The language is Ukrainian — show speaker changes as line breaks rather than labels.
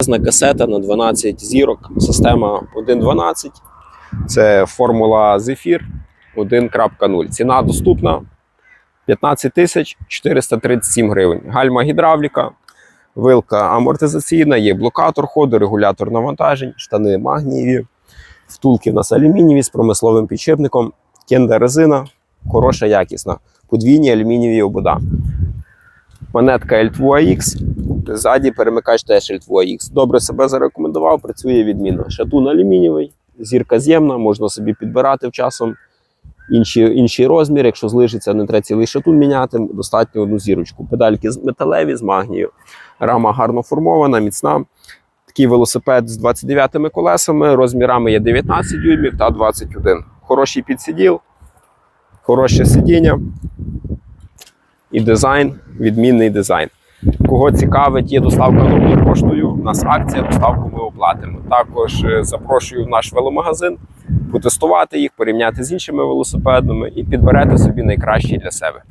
Величезна касета на 12 зірок, система 1.12. Це формула Zephyr 1.0. Ціна доступна 15 тисяч 437 гривень. Гальма гідравліка, вилка амортизаційна, є блокатор ходу, регулятор навантажень, штани магнієві, втулки в нас алюмінієві з промисловим підшипником, кенда резина, хороша, якісна, подвійні алюмінієві обода. Манетка L2AX, ззаді перемикач теж L2AX. Добре себе зарекомендував, працює відмінно. Шатун алюмінієвий, зірка з'ємна, можна собі підбирати в часом інші, інший розмір. Якщо злишиться, не треба цілий шатун міняти, достатньо одну зірочку. Педальки металеві з магнію. Рама гарно формована, міцна. Такий велосипед з 29 колесами, розмірами є 19 дюймів та 21. Хороший підсиділ, хороше сидіння і дизайн, відмінний дизайн. Кого цікавить, є доставка новою поштою. У нас акція, доставку ми оплатимо. Також е, запрошую в наш веломагазин потестувати їх, порівняти з іншими велосипедами і підберете собі найкращий для себе.